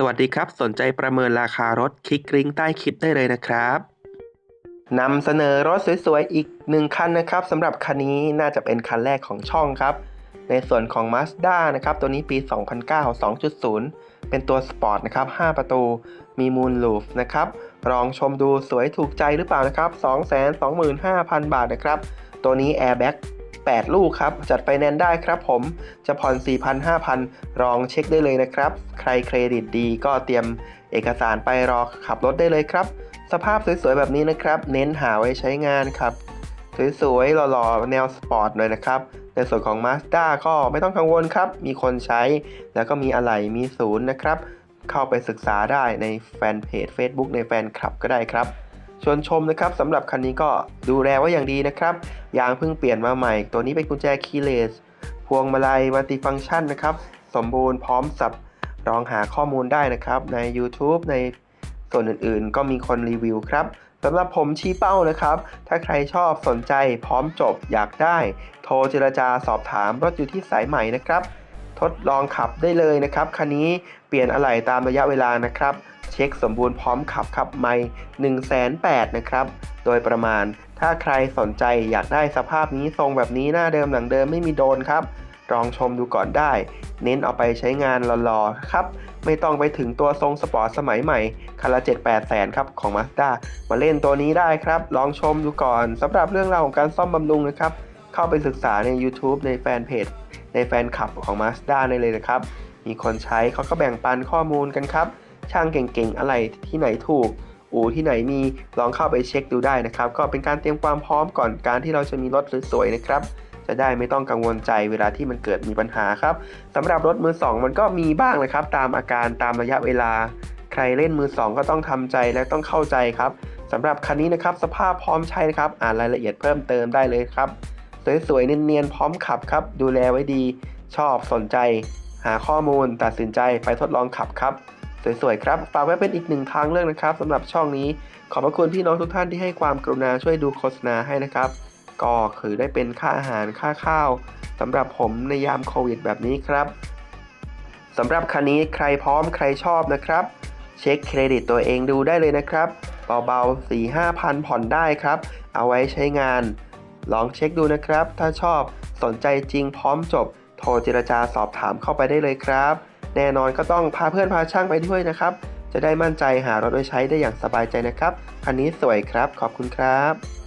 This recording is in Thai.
สวัสดีครับ สนใจประเมินราคารถคลิกลิงก์ใต้คลิปได้เลยนะครับนำเสนอรถสวยๆอีกหนึ่งคันนะครับสำหรับคันนี้น่าจะเป็นคันแรกของช่องครับ ในส่วนของ Mazda นะครับ ตัวนี้ปี 2009 2.0 เป็นตัวสปอร์ตนะครับ 5 ประตู มีมูลลูฟนะครับ ลองชมดูสวยถูกใจหรือเปล่านะครับ 225,000 บาทนะครับ ตัวนี้ Airbag 8 ลูกครับ จัดไฟแนนซ์ได้ครับผม จะผ่อน 4,000 5,000ลองเช็คได้เลยนะครับ ใครเครดิตดีก็เตรียมเอกสารไปรอขับรถได้เลยครับ สภาพสวยๆแบบนี้นะครับ เน้นหาไว้ใช้งานครับ สวยๆหล่อๆ แนวสปอร์ตเลยนะครับ ในส่วนของ Mazda ก็ไม่ต้องกังวลครับ มีคนใช้ แล้วก็มีอะไหล่มีศูนย์นะครับ เข้าไปศึกษาได้ในแฟนเพจ Facebook ในแฟนคลับก็ได้ครับ ชวนชมนะครับสำหรับคันนี้ก็ดูแลไว้อย่างดีนะครับ ยางเพิ่งเปลี่ยนมาใหม่ ตัวนี้เป็นกุญแจคีย์เลสพวงมาลัยมัลติฟังก์ชันนะครับ สมบูรณ์พร้อมสับลองหาข้อมูลได้นะครับ ใน YouTube ในส่วนอื่นๆ ก็มีคนรีวิวครับสำหรับผมชี้เป้านะครับ ถ้าใครชอบสนใจพร้อมจบอยากได้ โทรเจรจาสอบถามรถอยู่ที่สายใหม่นะครับ ทดลองขับได้เลยนะครับคันนี้เปลี่ยนอะไหล่ตามระยะเวลานะครับ เช็คสมบูรณ์พร้อมขับครับไม่1 8 0 0 0นะครับ โดยประมาณ ถ้าใครสนใจอยากได้สภาพนี้ทรงแบบนี้หน้าเดิมหลังเดิมไม่มีโดนครับลองชมดูก่อนได้ เน้นเอาไปใช้งานรอๆครับ ไม่ต้องไปถึงตัวทรงสปอร์ตสมัยใหม่คันละ7 8แสนครับของ Mazda มาเล่นตัวนี้ได้ครับ ลองชมดูก่อนสำหรับเรื่องราวของการซ่อมบำรุงนะครับ เข้าไปศึกษาใน YouTube ในแฟนเพจในแฟนคลับของ Mazda ได้เลยนะครับ มีคนใช้เขาก็แบ่งปันข้อมูลกันครับ ช่างเก่งๆ อะไรที่ไหนถูก อู่ที่ไหนมีลองเข้าไปเช็คดูได้นะครับ ก็เป็นการเตรียมความพร้อมก่อนการที่เราจะมีรถสวยๆนะครับ จะได้ไม่ต้องกังวลใจเวลาที่มันเกิดมีปัญหาครับสำหรับรถมือ 2 มันก็มีบ้างนะครับ ตามอาการตามระยะเวลา ใครเล่นมือ 2 ก็ต้องทำใจและต้องเข้าใจครับสำหรับคันนี้นะครับสภาพพร้อมใช้นะครับ อ่านรายละเอียดเพิ่มเติมได้เลยครับ สวยๆ เนียนๆ พร้อมขับครับ ดูแลไว้ดี ชอบสนใจ หาข้อมูลตัดสินใจไปทดลองขับครับ สวยๆ ครับ ฝากไว้เป็นอีกหนึ่งทางเลือกนะครับสำหรับช่องนี้ ขอบพระคุณพี่น้องทุกท่านที่ให้ความกรุณาช่วยดูโฆษณาให้นะครับ ก็คือได้เป็นค่าอาหารค่าข้าวสำหรับผมในยามโควิดแบบนี้ครับสำหรับคันนี้ใครพร้อมใครชอบนะครับ เช็คเครดิตตัวเองดูได้เลยนะครับเบาๆ4 5พันผ่อนได้ครับ เอาไว้ใช้งาน ลองเช็คดูนะครับ ถ้าชอบสนใจจริงพร้อมจบ โทรเจรจาสอบถามเข้าไปได้เลยครับ แน่นอนก็ต้องพาเพื่อนพาช่างไปด้วยนะครับ จะได้มั่นใจหารถไว้ใช้ได้อย่างสบายใจนะครับ คันนี้สวยครับ ขอบคุณครับ